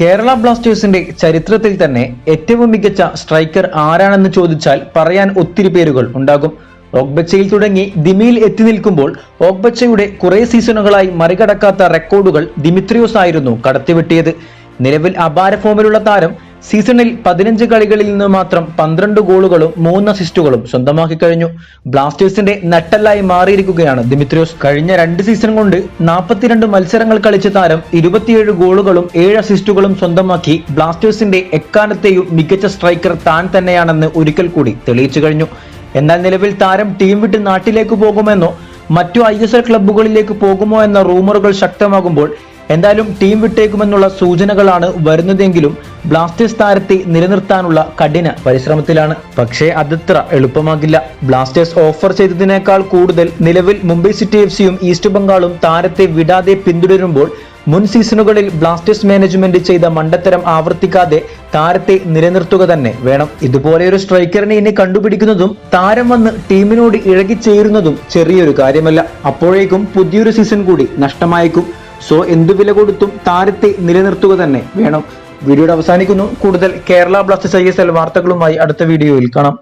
കേരള ബ്ലാസ്റ്റേഴ്സിന്റെ ചരിത്രത്തിൽ തന്നെ ഏറ്റവും മികച്ച സ്ട്രൈക്കർ ആരാണെന്ന് ചോദിച്ചാൽ പറയാൻ ഒത്തിരി പേരുകൾ ഉണ്ടാകും. ഓഗ്ബച്ചയിൽ തുടങ്ങി ദിമിയിൽ എത്തി നിൽക്കുമ്പോൾ ഓഗ്ബച്ചയുടെ കുറെ സീസണുകളായി മറികടക്കാത്ത റെക്കോർഡുകൾ ദിമിത്രിയോസ് ആയിരുന്നു കടത്തിവെട്ടിയത്. നിലവിൽ അപാര ഫോമിലുള്ള താരം സീസണിൽ പതിനഞ്ച് കളികളിൽ നിന്ന് മാത്രം പന്ത്രണ്ട് ഗോളുകളും മൂന്ന് അസിസ്റ്റുകളും സ്വന്തമാക്കി കഴിഞ്ഞു. ബ്ലാസ്റ്റേഴ്സിന്റെ നട്ടല്ലായി മാറിയിരിക്കുകയാണ് ദിമിത്രിയോസ്. കഴിഞ്ഞ രണ്ട് സീസൺ കൊണ്ട് നാൽപ്പത്തിരണ്ട് മത്സരങ്ങൾ കളിച്ച താരം ഇരുപത്തിയേഴ് ഗോളുകളും ഏഴ് അസിസ്റ്റുകളും സ്വന്തമാക്കി ബ്ലാസ്റ്റേഴ്സിന്റെ എക്കാലത്തെയും മികച്ച സ്ട്രൈക്കർ താൻ തന്നെയാണെന്ന് ഒരിക്കൽ കൂടി തെളിയിച്ചു കഴിഞ്ഞു. എന്നാൽ നിലവിൽ താരം ടീം വിട്ട് നാട്ടിലേക്ക് പോകുമെന്നോ മറ്റു ഐ എസ് എൽ ക്ലബ്ബുകളിലേക്ക് പോകുമോ എന്ന റൂമറുകൾ ശക്തമാകുമ്പോൾ എന്തായാലും ടീം വിട്ടേക്കുമെന്നുള്ള സൂചനകളാണ് വരുന്നതെങ്കിലും ബ്ലാസ്റ്റേഴ്സ് താരത്തെ നിലനിർത്താനുള്ള കഠിന പരിശ്രമത്തിലാണ്. പക്ഷേ അതത്ര എളുപ്പമാകില്ല. ബ്ലാസ്റ്റേഴ്സ് ഓഫർ ചെയ്തതിനേക്കാൾ കൂടുതൽ നിലവിൽ മുംബൈ സിറ്റി എഫ് സിയും ഈസ്റ്റ് ബംഗാളും താരത്തെ വിടാതെ പിന്തുടരുമ്പോൾ മുൻ സീസണുകളിൽ ബ്ലാസ്റ്റേഴ്സ് മാനേജ്മെന്റ് ചെയ്ത മണ്ടത്തരം ആവർത്തിക്കാതെ താരത്തെ നിലനിർത്തുക തന്നെ വേണം. ഇതുപോലെയൊരു സ്ട്രൈക്കറിനെ ഇനി കണ്ടുപിടിക്കുന്നതും താരം വന്ന് ടീമിനോട് ഇഴകിച്ചേരുന്നതും ചെറിയൊരു കാര്യമല്ല. അപ്പോഴേക്കും പുതിയൊരു സീസൺ കൂടി നഷ്ടമായേക്കും. സോ എന്തു വില കൊടുത്തും താരത്തെ നിലനിർത്തുക തന്നെ വേണം. വീഡിയോയുടെ അവസാനിക്കുന്നു. കൂടുതൽ Kerala Blasters I S L വാർത്തകളുമായി അടുത്ത വീഡിയോയിൽ കാണാം.